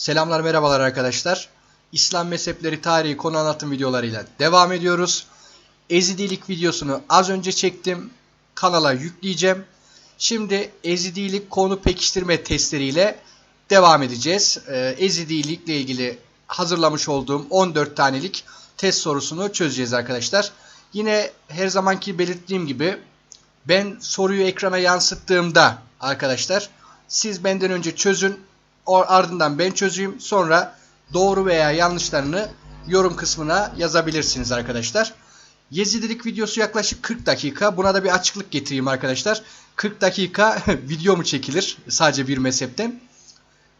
Selamlar merhabalar arkadaşlar. İslam mezhepleri tarihi konu anlatım videolarıyla devam ediyoruz. Ezidilik videosunu az önce çektim. Kanala yükleyeceğim. Şimdi ezidilik konu pekiştirme testleriyle devam edeceğiz. Ee, ezidilikle ilgili hazırlamış olduğum 14 tanelik test sorusunu çözeceğiz arkadaşlar. Yine her zamanki belirttiğim gibi ben soruyu ekrana yansıttığımda arkadaşlar siz benden önce çözün ardından ben çözeyim sonra doğru veya yanlışlarını yorum kısmına yazabilirsiniz arkadaşlar. Yezidilik videosu yaklaşık 40 dakika. Buna da bir açıklık getireyim arkadaşlar. 40 dakika video mu çekilir sadece bir mezhepten?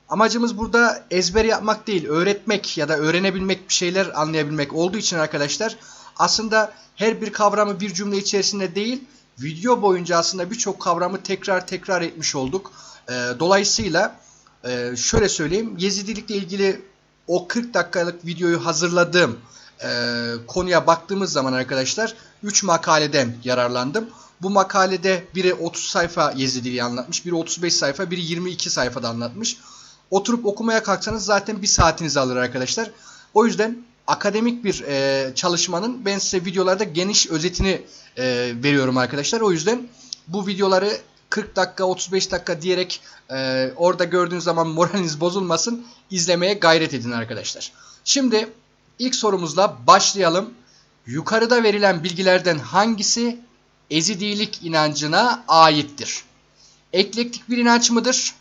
Amacımız burada ezber yapmak değil, öğretmek ya da öğrenebilmek bir şeyler anlayabilmek olduğu için arkadaşlar aslında her bir kavramı bir cümle içerisinde değil, video boyunca aslında birçok kavramı tekrar tekrar etmiş olduk. Ee, dolayısıyla e, şöyle söyleyeyim, Yezidilikle ilgili o 40 dakikalık videoyu hazırladığım e, konuya baktığımız zaman arkadaşlar 3 makaleden yararlandım. Bu makalede biri 30 sayfa Yezidiliği anlatmış, biri 35 sayfa, biri 22 sayfada anlatmış. Oturup okumaya kalksanız zaten bir saatinizi alır arkadaşlar. O yüzden akademik bir e, çalışmanın ben size videolarda geniş özetini e, veriyorum arkadaşlar. O yüzden bu videoları 40 dakika 35 dakika diyerek e, orada gördüğünüz zaman moraliniz bozulmasın izlemeye gayret edin arkadaşlar. Şimdi ilk sorumuzla başlayalım. Yukarıda verilen bilgilerden hangisi Ezidilik inancına aittir? Eklektik bir inanç mıdır?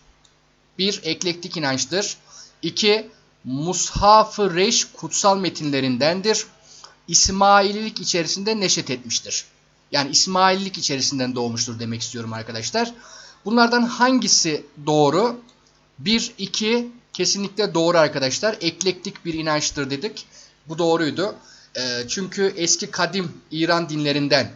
Bir eklektik inançtır. İki Mushaf-ı Reş kutsal metinlerindendir. İsmaililik içerisinde neşet etmiştir. Yani İsmaillik içerisinden doğmuştur demek istiyorum arkadaşlar. Bunlardan hangisi doğru? 1, 2 kesinlikle doğru arkadaşlar. Eklektik bir inançtır dedik. Bu doğruydu. E, çünkü eski kadim İran dinlerinden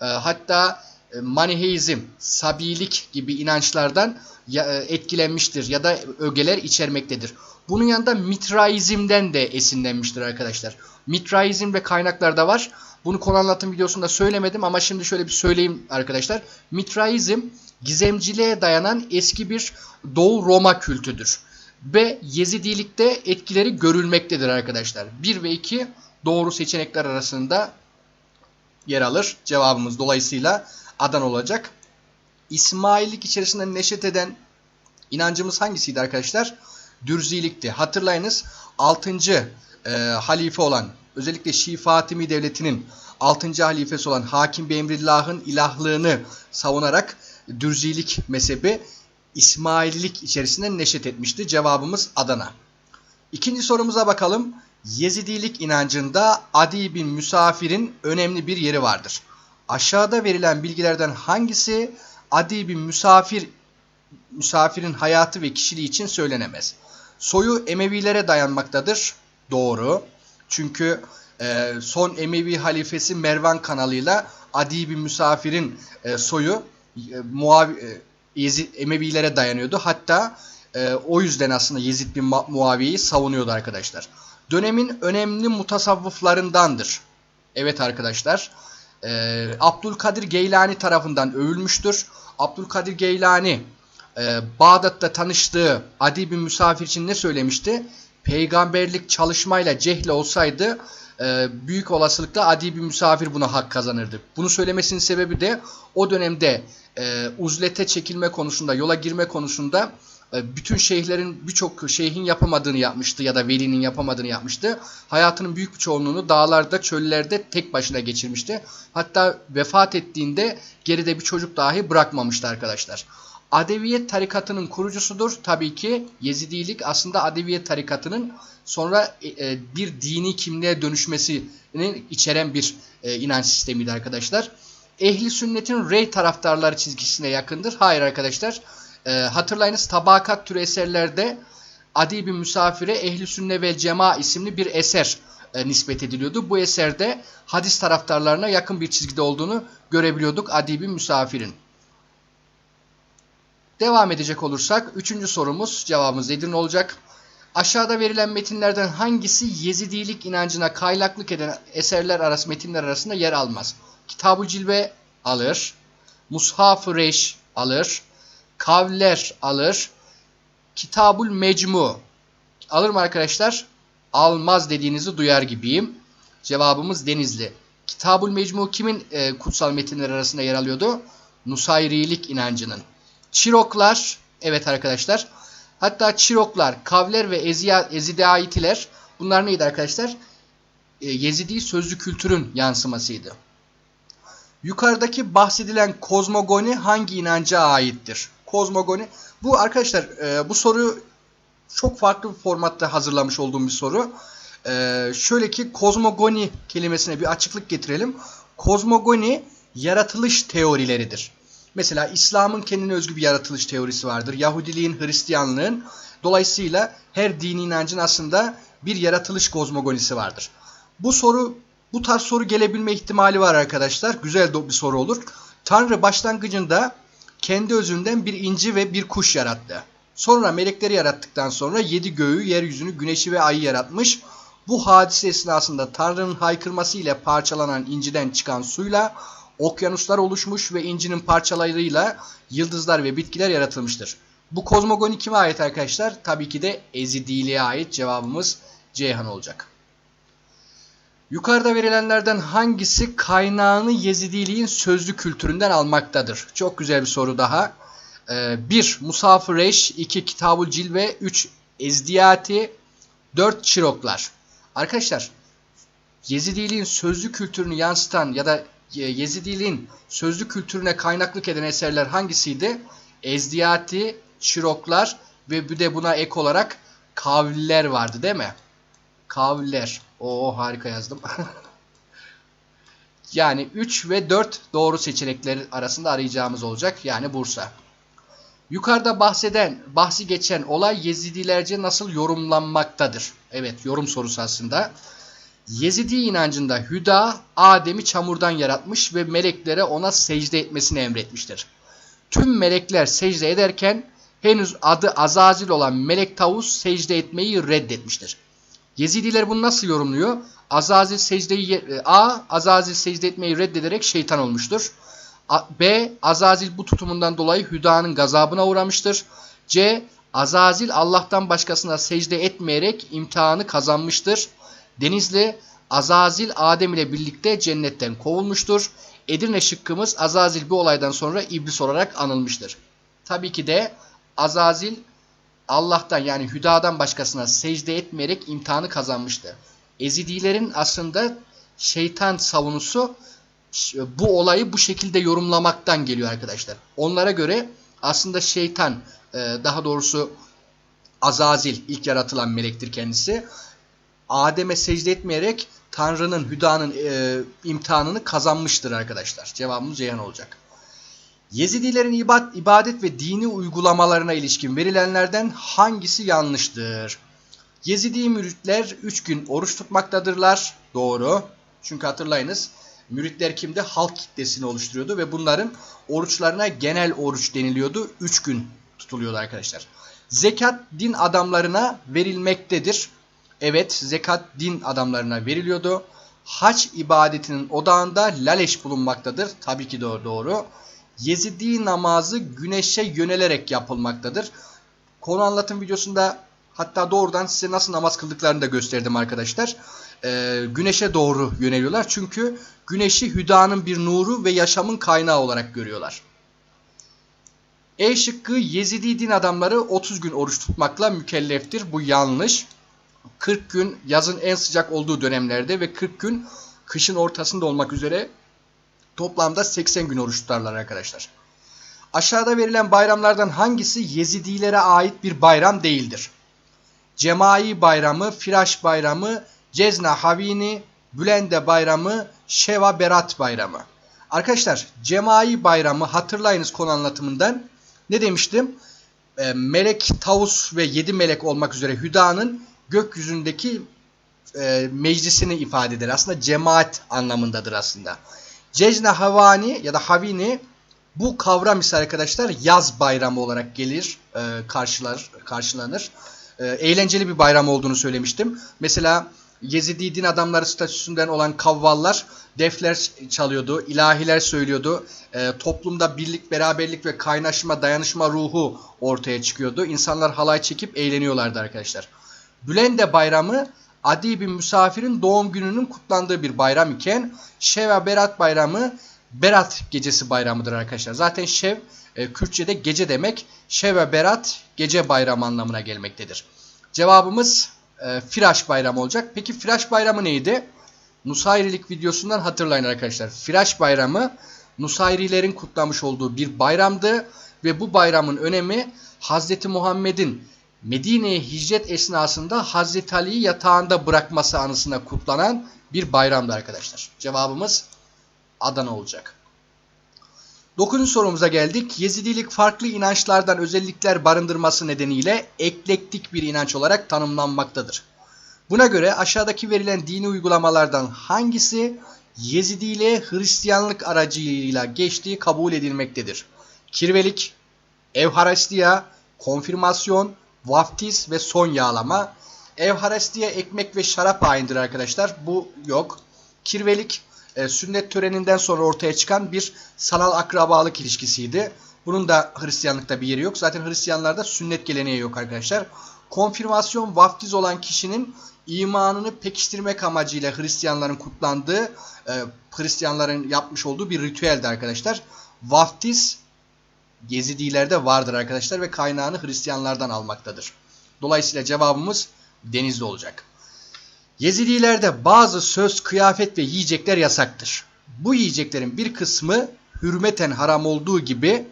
e, hatta e, Maniheizm, Sabilik gibi inançlardan e, etkilenmiştir ya da ögeler içermektedir. Bunun yanında Mitraizm'den de esinlenmiştir arkadaşlar. Mitraizm ve kaynaklarda var. Bunu konu anlatım videosunda söylemedim ama şimdi şöyle bir söyleyeyim arkadaşlar. Mitraizm gizemciliğe dayanan eski bir Doğu Roma kültüdür. Ve Yezidilikte etkileri görülmektedir arkadaşlar. 1 ve 2 doğru seçenekler arasında yer alır. Cevabımız dolayısıyla Adan olacak. İsmaillik içerisinde neşet eden inancımız hangisiydi arkadaşlar? Dürzilikti. Hatırlayınız 6. E, halife olan özellikle Şii Fatimi Devleti'nin 6. halifesi olan Hakim Beyemrillah'ın ilahlığını savunarak Dürzilik mezhebi İsmaililik içerisinde neşet etmişti. Cevabımız Adana. İkinci sorumuza bakalım. Yezidilik inancında Adi bin Müsafir'in önemli bir yeri vardır. Aşağıda verilen bilgilerden hangisi Adi bin Müsafir Müsafirin hayatı ve kişiliği için söylenemez? Soyu Emevilere dayanmaktadır. Doğru. Çünkü e, son Emevi halifesi Mervan kanalıyla Adi bin Müsafir'in e, soyu e, Muavi, e, Yezid, Emevilere dayanıyordu. Hatta e, o yüzden aslında Yezid bin Muaviye'yi savunuyordu arkadaşlar. Dönemin önemli mutasavvıflarındandır. Evet arkadaşlar. E, Abdülkadir Geylani tarafından övülmüştür. Abdülkadir Geylani e, Bağdat'ta tanıştığı Adi bin Müsafir için ne söylemişti? Peygamberlik çalışmayla cehle olsaydı e, büyük olasılıkla Adi bin Müsafir buna hak kazanırdı. Bunu söylemesinin sebebi de o dönemde e, uzlete çekilme konusunda, yola girme konusunda e, bütün şeyhlerin birçok şeyhin yapamadığını yapmıştı ya da velinin yapamadığını yapmıştı. Hayatının büyük bir çoğunluğunu dağlarda, çöllerde tek başına geçirmişti. Hatta vefat ettiğinde geride bir çocuk dahi bırakmamıştı arkadaşlar. Adeviyet tarikatının kurucusudur. Tabii ki Yezidilik aslında Adeviyet tarikatının sonra e, bir dini kimliğe dönüşmesini içeren bir e, inanç sistemiydi arkadaşlar. Ehli sünnetin rey taraftarları çizgisine yakındır. Hayır arkadaşlar. E, hatırlayınız tabakat türü eserlerde Adi bin Müsafir'e Ehli Sünne ve Cema isimli bir eser e, nispet ediliyordu. Bu eserde hadis taraftarlarına yakın bir çizgide olduğunu görebiliyorduk Adi bin Müsafir'in. Devam edecek olursak üçüncü sorumuz cevabımız Edirne olacak. Aşağıda verilen metinlerden hangisi Yezidilik inancına kaynaklık eden eserler arası metinler arasında yer almaz? Kitab-ı Cilve alır. Mushaf-ı Reş alır. Kavler alır. Kitabul Mecmu Alır mı arkadaşlar? Almaz dediğinizi duyar gibiyim. Cevabımız Denizli. Kitabul Mecmu kimin e, kutsal metinler arasında yer alıyordu? Nusayrilik inancının. Çiroklar, evet arkadaşlar. Hatta Çiroklar, Kavler ve Eziya, bunlar neydi arkadaşlar? E, Yezidi sözlü kültürün yansımasıydı. Yukarıdaki bahsedilen kozmogoni hangi inanca aittir? Kozmogoni. Bu arkadaşlar e, bu soruyu çok farklı bir formatta hazırlamış olduğum bir soru. E, şöyle ki kozmogoni kelimesine bir açıklık getirelim. Kozmogoni yaratılış teorileridir. Mesela İslam'ın kendine özgü bir yaratılış teorisi vardır. Yahudiliğin, Hristiyanlığın. Dolayısıyla her dini inancın aslında bir yaratılış kozmogonisi vardır. Bu soru bu tarz soru gelebilme ihtimali var arkadaşlar. Güzel bir soru olur. Tanrı başlangıcında kendi özünden bir inci ve bir kuş yarattı. Sonra melekleri yarattıktan sonra yedi göğü, yeryüzünü, güneşi ve ayı yaratmış. Bu hadise esnasında Tanrı'nın haykırması ile parçalanan inciden çıkan suyla okyanuslar oluşmuş ve incinin parçalarıyla yıldızlar ve bitkiler yaratılmıştır. Bu kozmogoni kime ait arkadaşlar? Tabii ki de Ezidiliğe ait cevabımız Ceyhan olacak. Yukarıda verilenlerden hangisi kaynağını Yezidiliğin sözlü kültüründen almaktadır? Çok güzel bir soru daha. 1. Ee, Musaf-ı Reş 2. Kitabul Cilve 3. Ezdiyati 4. Çiroklar Arkadaşlar Yezidiliğin sözlü kültürünü yansıtan ya da Yezidiliğin sözlü kültürüne kaynaklık eden eserler hangisiydi? Ezdiyati, Çiroklar ve bir de buna ek olarak kaviller vardı değil mi? Kaviller. Oo harika yazdım. yani 3 ve 4 doğru seçenekler arasında arayacağımız olacak. Yani Bursa. Yukarıda bahseden, bahsi geçen olay Yezidilerce nasıl yorumlanmaktadır? Evet, yorum sorusu aslında. Yezidi inancında Hüda, Adem'i çamurdan yaratmış ve meleklere ona secde etmesini emretmiştir. Tüm melekler secde ederken henüz adı Azazil olan melek tavus secde etmeyi reddetmiştir. Yezidiler bunu nasıl yorumluyor? Azazil secdeyi A. Azazil secde etmeyi reddederek şeytan olmuştur. B. Azazil bu tutumundan dolayı Hüda'nın gazabına uğramıştır. C. Azazil Allah'tan başkasına secde etmeyerek imtihanı kazanmıştır. Denizli Azazil Adem ile birlikte cennetten kovulmuştur. Edirne şıkkımız Azazil bu olaydan sonra iblis olarak anılmıştır. Tabii ki de Azazil Allah'tan yani Hüda'dan başkasına secde etmeyerek imtihanı kazanmıştı. Ezidilerin aslında şeytan savunusu bu olayı bu şekilde yorumlamaktan geliyor arkadaşlar. Onlara göre aslında şeytan e, daha doğrusu Azazil ilk yaratılan melektir kendisi. Adem'e secde etmeyerek Tanrı'nın, Hüda'nın e, imtihanını kazanmıştır arkadaşlar. Cevabımız Ceyhan olacak. Yezidilerin ibadet ve dini uygulamalarına ilişkin verilenlerden hangisi yanlıştır? Yezidi müritler 3 gün oruç tutmaktadırlar. Doğru. Çünkü hatırlayınız müritler kimde? Halk kitlesini oluşturuyordu ve bunların oruçlarına genel oruç deniliyordu. 3 gün tutuluyordu arkadaşlar. Zekat din adamlarına verilmektedir. Evet zekat din adamlarına veriliyordu. Haç ibadetinin odağında laleş bulunmaktadır. Tabii ki doğru. doğru. Yezidi namazı güneşe yönelerek yapılmaktadır. Konu anlatım videosunda hatta doğrudan size nasıl namaz kıldıklarını da gösterdim arkadaşlar. Ee, güneşe doğru yöneliyorlar. Çünkü güneşi hüdanın bir nuru ve yaşamın kaynağı olarak görüyorlar. E şıkkı Yezidi din adamları 30 gün oruç tutmakla mükelleftir. Bu yanlış. 40 gün yazın en sıcak olduğu dönemlerde ve 40 gün kışın ortasında olmak üzere Toplamda 80 gün oruç tutarlar arkadaşlar. Aşağıda verilen bayramlardan hangisi Yezidilere ait bir bayram değildir? Cemai bayramı, Firaş bayramı, Cezna Havini, Bülende bayramı, Şeva Berat bayramı. Arkadaşlar Cemai bayramı hatırlayınız konu anlatımından. Ne demiştim? E, melek, Tavus ve yedi melek olmak üzere Hüda'nın gökyüzündeki e, meclisini ifade eder. Aslında cemaat anlamındadır aslında. Cezne Havani ya da Havini bu kavram ise arkadaşlar yaz bayramı olarak gelir, e, karşılar, karşılanır. E, eğlenceli bir bayram olduğunu söylemiştim. Mesela Yezidi din adamları statüsünden olan kavvallar defler çalıyordu, ilahiler söylüyordu. E, toplumda birlik, beraberlik ve kaynaşma, dayanışma ruhu ortaya çıkıyordu. İnsanlar halay çekip eğleniyorlardı arkadaşlar. Bülende Bayramı adi bir misafirin doğum gününün kutlandığı bir bayram iken Şeva Berat Bayramı Berat gecesi bayramıdır arkadaşlar. Zaten Şev e, Kürtçe'de gece demek. Şeve Berat gece bayramı anlamına gelmektedir. Cevabımız e, Firaş Bayramı olacak. Peki Firaş Bayramı neydi? Nusayrilik videosundan hatırlayın arkadaşlar. Firaş Bayramı Nusayrilerin kutlamış olduğu bir bayramdı ve bu bayramın önemi Hazreti Muhammed'in Medine'ye hicret esnasında Hazreti Ali'yi yatağında bırakması anısına kutlanan bir bayramdı arkadaşlar. Cevabımız Adana olacak. Dokuzuncu sorumuza geldik. Yezidilik farklı inançlardan özellikler barındırması nedeniyle eklektik bir inanç olarak tanımlanmaktadır. Buna göre aşağıdaki verilen dini uygulamalardan hangisi Yezidiliğe Hristiyanlık aracılığıyla geçtiği kabul edilmektedir? Kirvelik, Evharistiya, konfirmasyon, vaftiz ve son yağlama. Evharistiya ekmek ve şarap ayindir arkadaşlar. Bu yok. Kirvelik e, sünnet töreninden sonra ortaya çıkan bir sanal akrabalık ilişkisiydi. Bunun da Hristiyanlıkta bir yeri yok. Zaten Hristiyanlarda sünnet geleneği yok arkadaşlar. Konfirmasyon vaftiz olan kişinin imanını pekiştirmek amacıyla Hristiyanların kutlandığı, e, Hristiyanların yapmış olduğu bir ritüeldi arkadaşlar. Vaftiz Gezidilerde vardır arkadaşlar ve kaynağını Hristiyanlardan almaktadır. Dolayısıyla cevabımız denizli olacak. Yezidilerde bazı söz, kıyafet ve yiyecekler yasaktır. Bu yiyeceklerin bir kısmı hürmeten haram olduğu gibi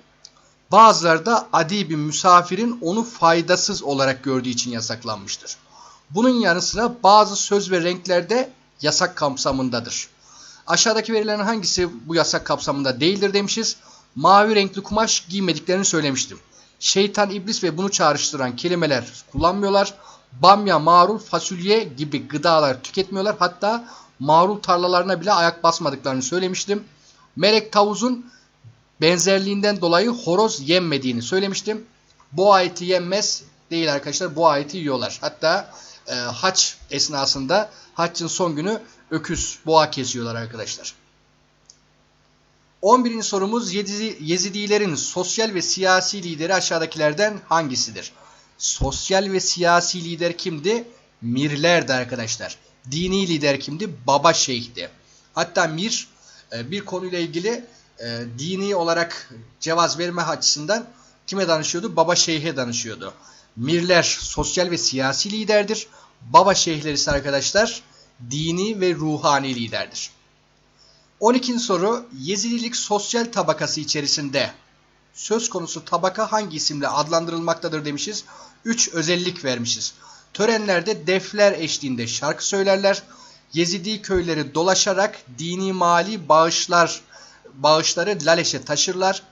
bazıları da adi bir misafirin onu faydasız olarak gördüğü için yasaklanmıştır. Bunun yanı sıra bazı söz ve renklerde yasak kapsamındadır. Aşağıdaki verilerin hangisi bu yasak kapsamında değildir demişiz. Mavi renkli kumaş giymediklerini söylemiştim. Şeytan, iblis ve bunu çağrıştıran kelimeler kullanmıyorlar. Bamya, marul, fasulye gibi gıdalar tüketmiyorlar. Hatta marul tarlalarına bile ayak basmadıklarını söylemiştim. Melek tavuzun benzerliğinden dolayı horoz yenmediğini söylemiştim. Bu ayeti yenmez değil arkadaşlar. Bu ayeti yiyorlar. Hatta e, haç esnasında haccın son günü öküz, boğa kesiyorlar arkadaşlar. 11. sorumuz Yezidilerin sosyal ve siyasi lideri aşağıdakilerden hangisidir? Sosyal ve siyasi lider kimdi? Mirlerdi arkadaşlar. Dini lider kimdi? Baba şeyhti. Hatta Mir e, bir konuyla ilgili e, dini olarak cevaz verme açısından kime danışıyordu? Baba şeyhe danışıyordu. Mirler sosyal ve siyasi liderdir. Baba şeyhler ise arkadaşlar dini ve ruhani liderdir. 12. soru Yezidilik sosyal tabakası içerisinde söz konusu tabaka hangi isimle adlandırılmaktadır demişiz. 3 özellik vermişiz. Törenlerde defler eşliğinde şarkı söylerler. Yezidi köyleri dolaşarak dini mali bağışlar bağışları Laleş'e taşırlar.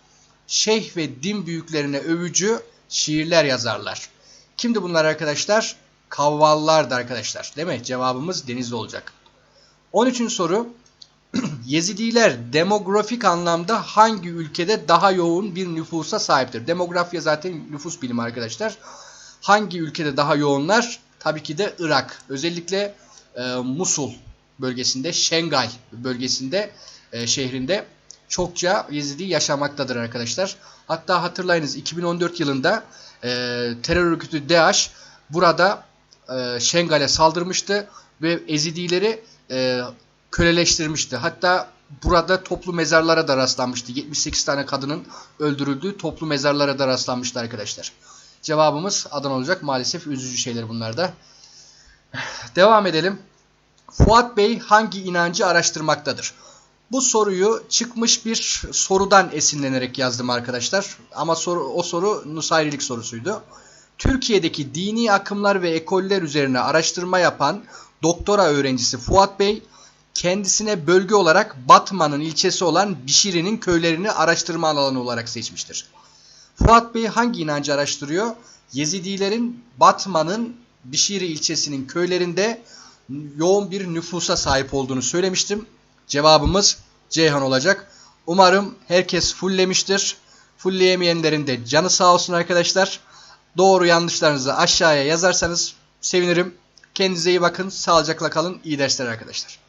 Şeyh ve din büyüklerine övücü şiirler yazarlar. Kimdi bunlar arkadaşlar? Kavvallardı arkadaşlar. Değil mi? Cevabımız denizli olacak. 13. soru Yezidiler demografik anlamda hangi ülkede daha yoğun bir nüfusa sahiptir? Demografya zaten nüfus bilimi arkadaşlar. Hangi ülkede daha yoğunlar? Tabii ki de Irak. Özellikle e, Musul bölgesinde, Şengay bölgesinde, e, şehrinde çokça Yezidi yaşamaktadır arkadaşlar. Hatta hatırlayınız 2014 yılında e, terör örgütü DAEŞ burada e, Şengal'e saldırmıştı ve Ezidileri e, köleleştirmişti. Hatta burada toplu mezarlara da rastlanmıştı. 78 tane kadının öldürüldüğü toplu mezarlara da rastlanmıştı arkadaşlar. Cevabımız Adana olacak. Maalesef üzücü şeyler bunlar da. Devam edelim. Fuat Bey hangi inancı araştırmaktadır? Bu soruyu çıkmış bir sorudan esinlenerek yazdım arkadaşlar. Ama soru, o soru Nusayrilik sorusuydu. Türkiye'deki dini akımlar ve ekoller üzerine araştırma yapan doktora öğrencisi Fuat Bey kendisine bölge olarak Batman'ın ilçesi olan Bişiri'nin köylerini araştırma alanı olarak seçmiştir. Fuat Bey hangi inancı araştırıyor? Yezidilerin Batman'ın Bişiri ilçesinin köylerinde yoğun bir nüfusa sahip olduğunu söylemiştim. Cevabımız Ceyhan olacak. Umarım herkes fulllemiştir. Fullleyemeyenlerin de canı sağ olsun arkadaşlar. Doğru yanlışlarınızı aşağıya yazarsanız sevinirim. Kendinize iyi bakın. Sağlıcakla kalın. İyi dersler arkadaşlar.